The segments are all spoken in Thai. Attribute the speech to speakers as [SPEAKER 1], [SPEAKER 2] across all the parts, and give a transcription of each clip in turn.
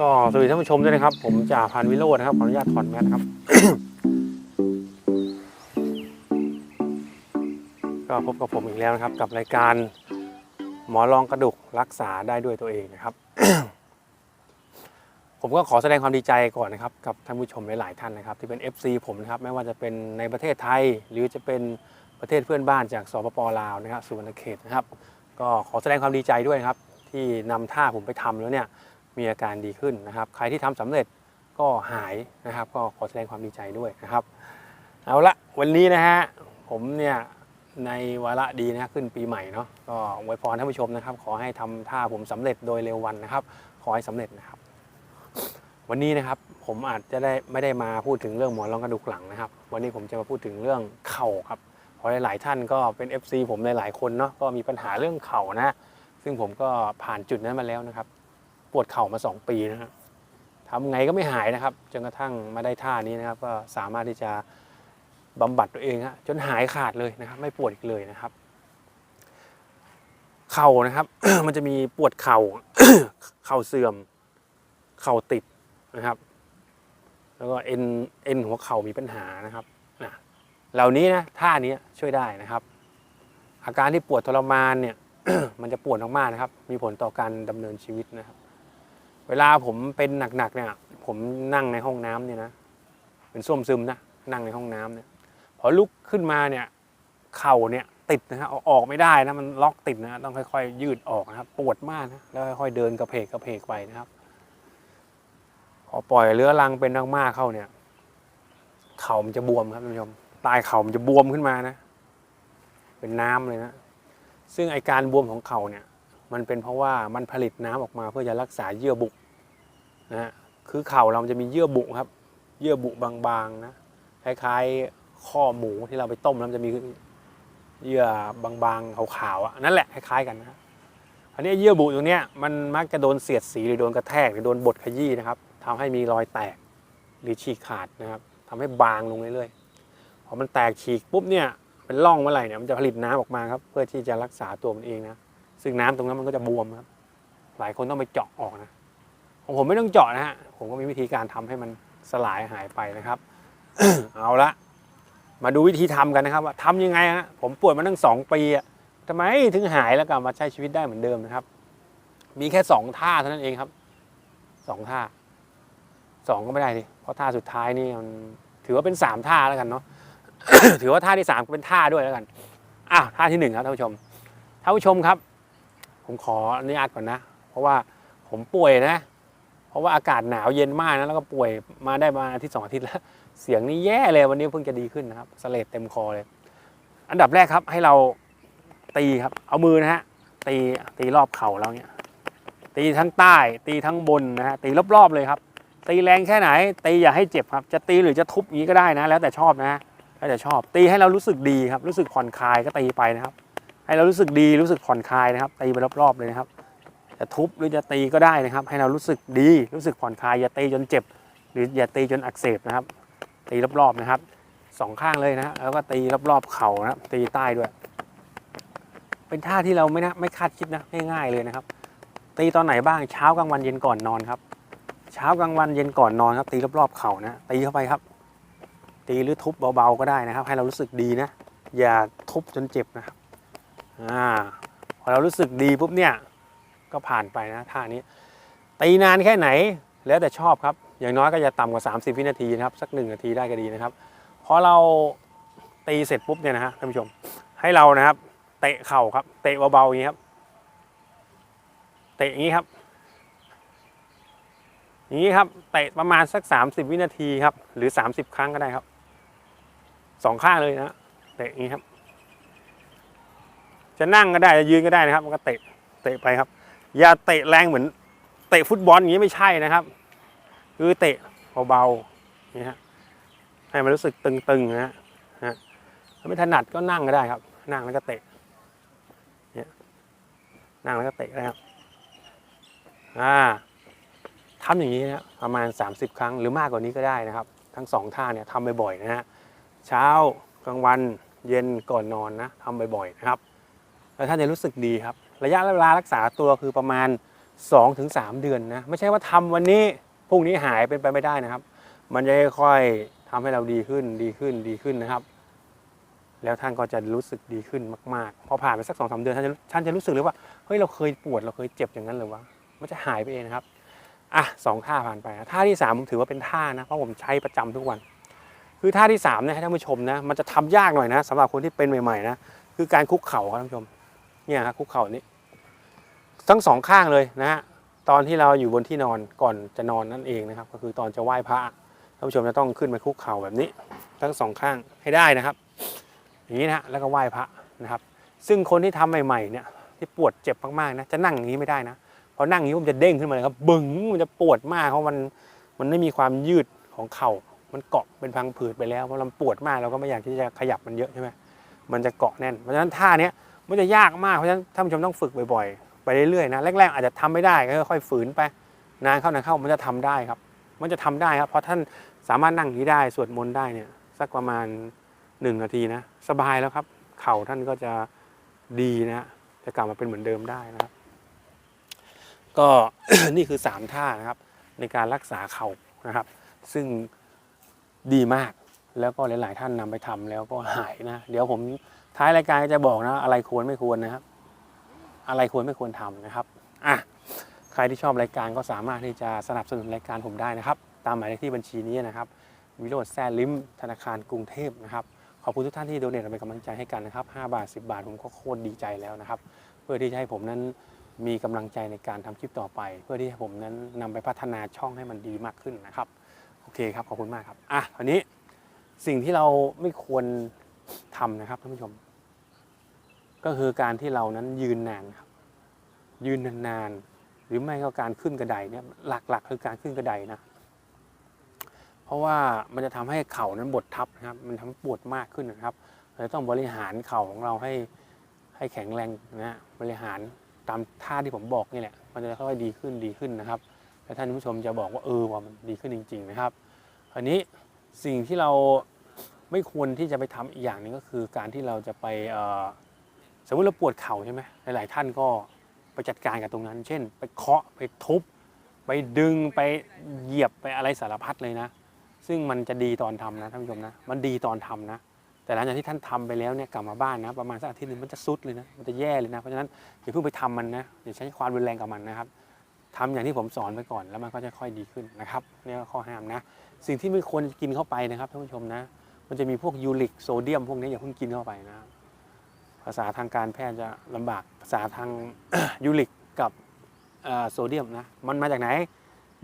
[SPEAKER 1] ก็สวัสดีท่านผู้ชมด้วยนะครับ ผมจ่าพันวิโรจน์นะครับขออนุญาตถอนแมสนะครับ ก็พบกับผมอีกแล้วนะครับ กับรายการหมอรองกระดูกรักษาได้ด้วยตัวเองนะครับ ผมก็ขอแสดงความดีใจก่อนนะครับ กับท่านผู้ชมหลายๆท่านนะครับ ที่เป็น FC ผมนะครับ ไม่ว่าจะเป็นในประเทศไทย หรือจะเป็นประเทศเพื่อนบ้านจากสปปลาวนะครับสุวรรณเขตนะครับ ก็ขอแสดงความดีใจด้วยนะครับ ที่นำท่าผมไปทำแล้วเนี่ยมีอาการดีขึ้นนะครับ ใครที่ทำสำเร็จก็หายนะครับ ก็ขอแสดงความดีใจด้วยนะครับ เอาละวันนี้นะฮะผมเนี่ยในวาระดีนะขึ้นปีใหม่เนาะก็อวยพรท่านผู้ชมนะครับ ขอให้ทำท่าผมสำเร็จโดยเร็ววันนะครับ ขอให้สำเร็จนะครับ วันนี้นะครับผมอาจจะได้ไม่ได้มาพูดถึงเรื่องหมอนรองกระดูกหลังนะครับ วันนี้ผมจะมาพูดถึงเรื่องเข่าครับเพราะหลาย ๆ ท่านก็เป็น FC ผมหลายๆคนเนาะก็มีปัญหาเรื่องเข่านะ ซึ่งผมก็ผ่านจุดนั้นมาแล้วนะครับ ปวดเข่ามา 2 ปีนะครับทำไงก็ไม่หายนะครับ จนกระทั่งมาได้ท่านี้นะครับ ก็สามารถที่จะบำบัดตัวเองฮะจนหายขาดเลยนะครับ ไม่ปวดอีกเลยนะครับ เข่านะครับ มันจะมีปวดเข่า เข่าเสื่อม เข่าติดนะครับ แล้วก็เอ็นเอ็นหัวเข่ามีปัญหานะครับนะเหล่านี้นะท่านี้ช่วยได้นะครับ อาการที่ปวดทรมานเนี่ย มันจะปวดมากๆนะครับ มีผลต่อการดำเนินชีวิตนะครับ เวลาผมเป็นหนักๆเนี่ย ผมนั่งในห้องน้ำเนี่ยนะ เป็นส้วมซึมนะ นั่งในห้องน้ำเนี่ย พอลุกขึ้นมาเนี่ย เข่าเนี่ยติดนะฮะออกไม่ได้นะ มันล็อกติดนะ ต้องค่อยๆ ยืดออกนะครับ ปวดมากนะ แล้วค่อยๆ เดินกระเพกกระเพกไปนะครับ พอปล่อยเรื้อรังเป็นมากๆเข้าเนี่ย เข่ามันจะบวมครับท่านผู้ชมใต้เข่ามันจะบวมขึ้นมานะ เป็นน้ำเลยนะ ซึ่งไอการบวมของเข่าเนี่ยมันเป็นเพราะว่ามันผลิตน้ำออกมาเพื่อจะรักษาเยื่อบุนะฮะคือเข่าเราจะมีเยื่อบุครับ เยื่อบุบางๆนะคล้ายๆข้อหมูที่เราไปต้มแล้วมันจะมีเยื่อบางๆขาวๆอะนั่นแหละคล้ายๆกันนะอันนี้เยื่อบุตรงเนี้ยมันมักจะโดนเสียดสีหรือโดนกระแทกหรือโดนบดขยี้นะครับทำให้มีรอยแตกหรือฉีกขาดนะครับทำให้บางลงเรื่อยๆพอมันแตกฉีกปุ๊บเนี่ย เป็นร่องเมื่อไหร่เนี่ยมันจะผลิตน้ำออกมาครับเพื่อที่จะรักษาตัวมันเองนะซึ่งน้ำตรงนั้นมันก็จะบวมครับ หลายคนต้องไปเจาะออกนะของผมไม่ต้องเจาะนะฮะผมก็มีวิธีการทำให้มันสลายหายไปนะครับ เอาละมาดูวิธีทำกันนะครับ ว่าทำยังไงฮะผมปวดมาตั้งสองปีอะทำไมถึงหายแล้วกลับมาใช้ชีวิตได้เหมือนเดิมนะครับ มีแค่สองท่าเท่านั้นเองครับสองท่าสองก็ไม่ได้ดิเพราะท่าสุดท้ายนี่มันถือว่าเป็นสามท่าแล้วกันเนาะ ถือว่าท่าที่สามเป็นท่าด้วยแล้วกันอะท่าที่หนึ่งครับท่านผู้ชมท่านผู้ชมครับ ผมขออนุญาตก่อนนะ เพราะว่าผมป่วยนะ เพราะว่าอากาศหนาวเย็นมากนะแล้วก็ป่วยมาได้มาอาทิตย์สองอาทิตย์แล้ว เสียงนี่แย่เลยวันนี้เพิ่งจะดีขึ้นนะครับสเลดเต็มคอเลย อันดับแรกครับให้เราตีครับ เอามือนะฮะตีตีรอบเข่าเราเนี่ย ตีทั้งใต้ ตีทั้งบนนะฮะตีรอบๆเลยครับ ตีแรงแค่ไหน ตีอย่าให้เจ็บครับ จะตีหรือจะทุบอย่างนี้ก็ได้นะ แล้วแต่ชอบนะแล้ วแต่ชอบตีให้เรารู้สึกดีครับ รู้สึกผ่อนคลายก็ตีไปนะครับ ให้เรารู้สึกดีรู้สึกผ่อนคลายนะครับ ตีไปรอบๆเลยนะครับ จะทุบหรือจะตีก็ได้นะครับ ให้เรารู้สึกดี รู้สึกผ่อนคลายอย่าตีจนเจ็บ หรืออย่าตีจนอักเสบนะครับ ตีรอบๆนะครับสองข้างเลยนะฮะแล้วก็ตีรอบๆเข่านะตีใต้ด้วย เป็นท่าที่เราไม่นะไม่คาดคิดนะง่ายๆเลยนะครับ ตีตอนไหนบ้างเช้ากลางวันเย็นก่อนนอนครับ เช้ากลางวันเย็นก่อนนอนครับ ตีรอบๆเข่านะตีเข้าไปครับ ตีหรือทุบเบาๆก็ได้นะครับ ให้เรารู้สึกดีนะ อย่าทุบจนเจ็บนะครับอ่าพอเรารู้สึกดีปุ๊บเนี่ยก็ผ่านไปนะท่านี้ ตีนานแค่ไหนแล้วแต่ชอบครับ อย่างน้อยก็จะต่ำกว่า 30 วินาทีนะครับ สักหนึ่งนาทีได้ก็ดีนะครับพอเราตีเสร็จปุ๊บเนี่ยนะฮะท่านผู้ชมให้เรานะครับ เตะเข่าครับ เตะเบาๆอย่างนี้ครับ เตะอย่างนี้ครับอย่างนี้ครับเตะประมาณสัก 30 วินาทีครับ หรือ 30 ครั้งก็ได้ครับ สองข้างเลยนะเตะอย่างนี้ครับ จะนั่งก็ได้จะยืนก็ได้นะครับ มันก็เตะเตะไปครับ อย่าเตะแรงเหมือน เตะฟุตบอลอย่างนี้ไม่ใช่นะครับ คือเตะเบาๆนี่ฮะให้มันรู้สึกตึงๆนะฮะถ้าไม่ถนัดก็นั่งก็ได้ครับ นั่งแล้วก็เตะเนี่ยนั่งแล้วก็เตะนะครับอ่าทำอย่างนี้นะประมาณ 30 ครั้งหรือมากกว่านี้ก็ได้นะครับ ทั้งสองท่าเนี่ยทำบ่อยๆนะฮะ เช้ากลางวันเย็นก่อนนอนนะทำบ่อยๆนะครับ แล้วท่านจะรู้สึกดีครับ ระยะเวลารักษาตัวคือประมาณ 2-3ถึงเดือนนะ ไม่ใช่ว่าทำวันนี้พรุ่งนี้หายเป็นไปไม่ได้นะครับ มันจะค่อยๆทำให้เราดีขึ้นดีขึ้นดีขึ้นนะครับ แล้วท่านก็จะรู้สึกดีขึ้นมากๆ พอผ่านไปสักสองสาเดือนท่านจะท่านจะรู้สึกเลยว่าเฮ้ยเราเคยปวดเราเคยเจ็บอย่างนั้นเลยวะมันจะหายไปเองนะครับอะสองท่าผ่านไปท่าที่สามผมถือว่าเป็นท่านะเพราะผมใช้ประจำทุกวัน คือท่าที่สามเนี่ยให้ท่านผู้ชมนะมันจะทำยากหน่อยนะสำหรับคนที่เป็นใหม่ๆนะคือการคุกเข่าครับท่านผู้ชมเนี่ยครับคุกเข่านี้ทั้งสองข้างเลยนะฮะตอนที่เราอยู่บนที่นอนก่อนจะนอนนั่นเองนะครับ ก็คือตอนจะไหว้พระท่านผู้ชมจะต้องขึ้นไปคุกเข่าแบบนี้ ทั้งสองข้างให้ได้นะครับ อย่างนี้นะฮะแล้วก็ไหว้พระนะครับ ซึ่งคนที่ทำใหม่ๆเนี่ยที่ปวดเจ็บมากๆนะจะนั่งอย่างนี้ไม่ได้นะเพราะนั่งอย่างนี้มันจะเด้งขึ้นมาเลยครับบึ้งมันจะปวดมากเพราะมันมันไม่มีความยืดของเข่า มันเกาะเป็นพังผืดไปแล้วเพราะมันปวดมากเราก็ไม่อยากที่จะขยับมันเยอะใช่ไหมมันจะเกาะแน่นเพราะฉะนั้นท่าเนี้ยมันจะยากมากเพราะฉะนั้นท่านผู้ชมต้องฝึกบ่อยๆไปเรื่อยๆนะแรกๆอาจจะทำไม่ได้ก็ค่อยฝืนไปนานเข้านานเข้ามันจะทำได้ครับ มันจะทำได้ครับเพราะท่านสามารถนั่งอย่างนี้ได้สวดมนต์ได้เนี่ยสักประมาณหนึ่งนาทีนะสบายแล้วครับ เข่าท่านก็จะดีนะจะกลับมาเป็นเหมือนเดิมได้นะครับ ก็นี่คือ 3 ท่านะครับ ในการรักษาเข่านะครับ ซึ่ง ดีมาก แล้วก็หลาย ๆ ท่านนำไปทำแล้วก็หายนะ เดี๋ยวผมท้ายรายการจะบอกนะ อะไรควรไม่ควรนะครับ อะไรควรไม่ควรทำนะครับอะใครที่ชอบรายการก็สามารถที่จะสนับสนุนรายการผมได้นะครับ ตามหมายเลขที่บัญชีนี้นะครับวิโรจน์แซ่ลิมธนาคารกรุงเทพนะครับขอบคุณทุกท่านที่โดเนทเป็นกำลังใจให้กันนะครับ 5 บาท 10 บาทผมก็โคตรดีใจแล้วนะครับ เพื่อที่จะให้ผมนั้นมีกำลังใจในการทำคลิปต่อไป เพื่อที่ให้ผมนั้นนำไปพัฒนาช่องให้มันดีมากขึ้นนะครับ อเคครับ ขอบคุณมากครับ อะคราวนี้สิ่งที่เราไม่ควรทำนะครับท่านผู้ชม ก็คือการที่เรานั้นยืนนานครับ ยืนนานๆหรือไม่ก็การขึ้นกระไดเนี่ยหลักๆ คือการขึ้นกระไดนะ เพราะว่ามันจะทำให้เข่านั้นบดทับนะครับ มันทำให้ปวดมากขึ้นนะครับเราต้องบริหารเข่าของเราให้ให้แข็งแรงนะฮะบริหารตามท่าที่ผมบอกนี่แหละมันจะค่อยๆดีขึ้นดีขึ้นนะครับ และท่านผู้ชมจะบอกว่าเออว่ามันดีขึ้นจริง ๆ นะครับคราวนี้สิ่งที่เราไม่ควรที่จะไปทำอีกอย่างนึงก็คือ การที่เราจะไปสมมติเราปวดเข่าใช่ไหมหลาย ๆ ท่านก็ไปจัดการกับตรงนั้น เช่น ไปเคาะไปทุบ ไปดึงไปเหยียบไปอะไรสารพัดเลยนะ ซึ่งมันจะดีตอนทำนะท่านผู้ชมนะ มันดีตอนทำนะ แต่หลังจากที่ท่านทำไปแล้วเนี่ยกลับมาบ้านนะ ประมาณสักอาทิตย์นึงมันจะซุดเลยนะ มันจะแย่เลยนะ เพราะฉะนั้นอย่าเพิ่งไปทำมันนะอย่าใช้ความรุนแรงกับมันนะครับ ทำอย่างที่ผมสอนไปก่อน แล้วมันก็จะค่อยดีขึ้นนะครับนี่ก็ข้อห้ามนะ สิ่งที่ไม่ควรกินเข้าไปนะครับท่านผู้ชมนะ มันจะมีพวกยูริกโซเดียมพวกนี้อย่าเพิ่งกินเข้าไปนะ ภาษาทางการแพทย์จะลำบากภาษาทางยูริกกับโซเดียมนะ มันมาจากไหน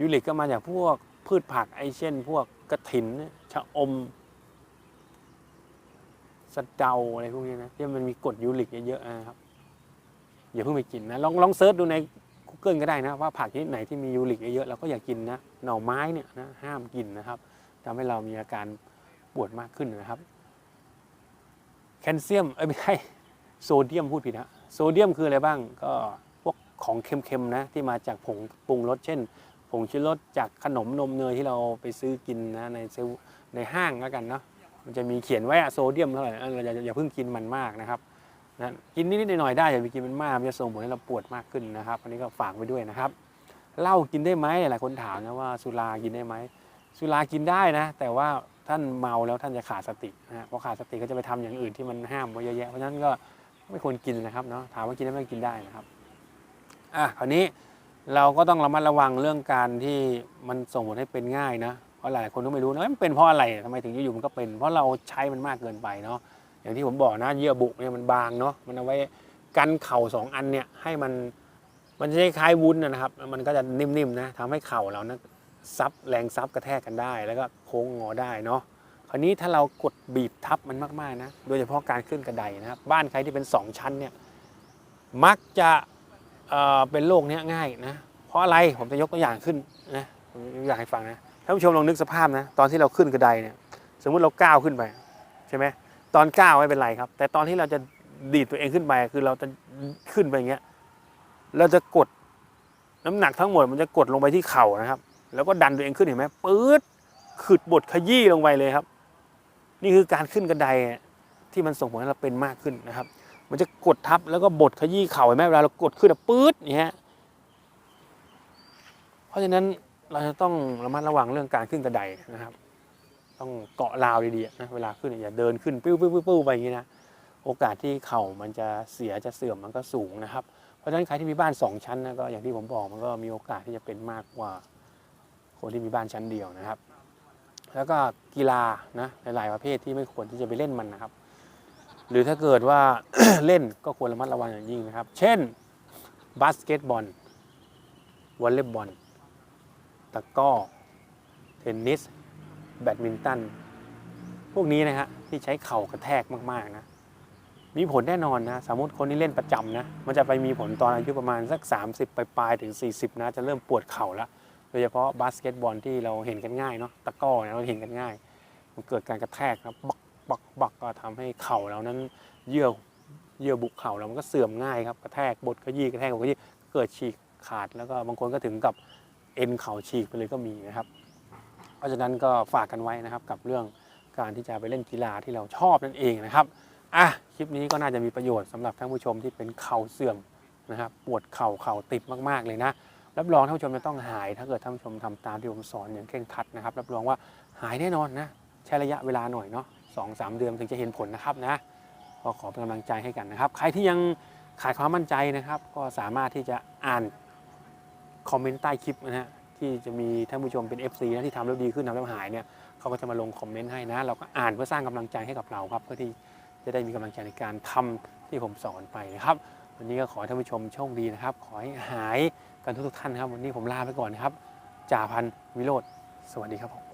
[SPEAKER 1] ยูริกก็มาจากพวกพืชผักไอเช่น พวกกระถินชะอมสะเดาอะไรพวกนี้นะที่มันมีกรดยูริกเยอะๆนะครับอย่าเพิ่งไปกินนะลองลองเซิร์ชดูใน Google ก็ได้นะว่าผักชนิดไหนที่มียูริกเยอะๆเราก็อย่ากินนะหน่อไม้เนี่ยนะห้ามกินนะครับทำให้เรามีอาการปวดมากขึ้นนะครับ แคลเซียมเอ้ยไม่ใช่โซเดียมพูดผิดนะโซเดียมคืออะไรบ้างก็พวกของเค็มๆนะที่มาจากผงปรุงรสเช่น ผงชูรสจากขนมนมเนยที่เราไปซื้อกินนะในเซในห้างแล้วกันเนาะมันจะมีเขียนไว้อะโซเดียมเท่าไหร่เออเราอย่าอย่าเพิ่งกินมันมากนะครับ นะกินนิดๆหน่อยๆได้อย่าไปกินมันมากมันจะส่งผลให้เราปวดมากขึ้นนะครับอันนี้ก็ฝากไว้ด้วยนะครับเหล้ากินได้ไหมหลายคนถามนะว่าสุรากินได้ไหมสุรากินได้นะ แต่ว่าท่านเมาแล้วท่านจะขาดสตินะพอขาดสติก็จะไปทำอย่างอื่นที่มันห้ามไว้เยอะแยะเพราะฉะนั้นก็ไม่ควรกินนะครับเนาะถามว่ากินได้ไหมกินได้นะครับอะคราวนี้เราก็ต้องระมัดระวังเรื่องการที่มันส่งผลให้เป็นง่ายนะเพราะหลายคนก็ไม่รู้นะมันเป็นเพราะอะไรทำไมถึงอยู่ๆมันก็เป็น เพราะเราใช้มันมากเกินไปเนาะ อย่างที่ผมบอกนะเยื่อบุเนี่ยมันบางเนาะมันเอาไว้กันเข่าสองอันเนี่ยให้มันมันจะคล้ายวุ้นนะครับ มันก็จะนิ่มๆนะทำให้เข่าเรานะซับแรงซับกระแทกกันได้ แล้วก็โค้งงอได้เนาะคราวนี้ถ้าเรากดบีบทับมันมากๆนะโดยเฉพาะการขึ้นกระไดนะครับบ้านใครที่เป็นสองชั้นเนี่ยมักจะเเป็นโรคเนี้ยง่ายนะเพราะอะไรผมจะยกตัวอย่างขึ้นนะยกตัวอย่างให้ฟังนะท่านผู้ชมลองนึกสภาพนะตอนที่เราขึ้นกระไดเนี่ยสมมุติเราก้าวขึ้นไปใช่ไหม ตอนก้าวไม่เป็นไรครับ แต่ตอนที่เราจะดีดตัวเองขึ้นไปคือเราจะขึ้นไปอย่างเงี้ยเราจะกดน้ำหนักทั้งหมดมันจะกดลงไปที่เข่านะครับ แล้วก็ดันตัวเองขึ้นเห็นไหมปื๊ดขึดบดขยี้ลงไปเลยครับ นี่คือการขึ้นกระไดที่มันส่งผลให้เราเป็นมากขึ้นนะครับ มันจะกดทับแล้วก็บดขยี้เข่าเห็นไหมเวลาเรากดขึ้นอะปื๊ดอย่างเงี้ยราะฉะนั้นเราจะต้องระมัดระวังเรื่องการขึ้นกระไดนะครับ ต้องเกาะราวดีๆนะเวลาขึ้นอย่าเดินขึ้นปิ้วปิ้วปิ้วปิ้วไปอย่างนี้นะโอกาสที่เข่ามันจะเสียจะเสื่อมมันก็สูงนะครับ เพราะฉะนั้นใครที่มีบ้านสองชั้นนะก็อย่างที่ผมบอกมันก็มีโอกาสที่จะเป็นมากกว่า คนที่มีบ้านชั้นเดียวนะครับ แล้วก็กีฬานะหลายๆประเภทที่ไม่ควรที่จะไปเล่นมันนะครับ หรือถ้าเกิดว่าเล่นก็ควรระมัดระวังอย่างยิ่งนะครับ เช่นบาสเกตบอลวอลเลย์บอลตะก้อเทนนิส แบดมินตัน พวกนี้นะฮะที่ใช้เข่ากระแทกมากๆนะมีผลแน่นอนนะ สมมติคนที่เล่นประจำนะ มันจะไปมีผลตอนอายุประมาณสัก 30 ปลายๆถึง 40 นะ จะเริ่มปวดเข่าแล้วโดยเฉพาะบาสเกตบอลที่เราเห็นกันง่ายเนาะตะก้อเนี่ยเราเห็นกันง่าย มันเกิดการกระแทกครับบักบักบักก็ทำให้เข่าเรานั้นเยื่อเยื่อบุเข่าเรามันก็เสื่อมง่ายครับกระแทกบดขยี้กระแทกบดขยี้เกิดฉีกขาดแล้วก็บางคนก็ถึงกับเอ็นเข่าฉีกไปเลยก็มีนะครับ เพราะฉะนั้นก็ฝากกันไว้นะครับกับเรื่องการที่จะไปเล่นกีฬาที่เราชอบนั่นเองนะครับอะคลิปนี้ก็น่าจะมีประโยชน์สำหรับท่านผู้ชมที่เป็นเข่าเสื่อมนะครับปวดเข่าเข่าติดมากๆเลยนะรับรองท่านผู้ชมจะต้องหาย ถ้าเกิดท่านผู้ชมทำตามที่ผมสอนอย่างเคร่งครัดนะครับรับรองว่าหายแน่นอนนะใช้ระยะเวลาหน่อยเนาะสองสามเดือนถึงจะเห็นผลนะครับนะก็ขอเป็นกำลังใจให้กันนะครับ ใครที่ยังขาดความมั่นใจนะครับ ก็สามารถที่จะอ่านคอมเมนต์ใต้คลิปนะฮะ ที่จะมีท่านผู้ชมเป็น FC นะที่ทำแล้วดีขึ้นทำแล้วหายเนี่ยเขาก็จะมาลงคอมเมนต์ให้นะ เราก็อ่านเพื่อสร้างกำลังใจให้กับเราครับเพื่อที่จะได้มีกำลังใจในการทำที่ผมสอนไปนะครับ วันนี้ก็ขอให้ท่านผู้ชมโชคดีนะครับ ขอให้หายกันทุกๆท่านนะครับ วันนี้ผมลาไปก่อนนะครับจ่าพันธุ์วิโรธสวัสดีครับผม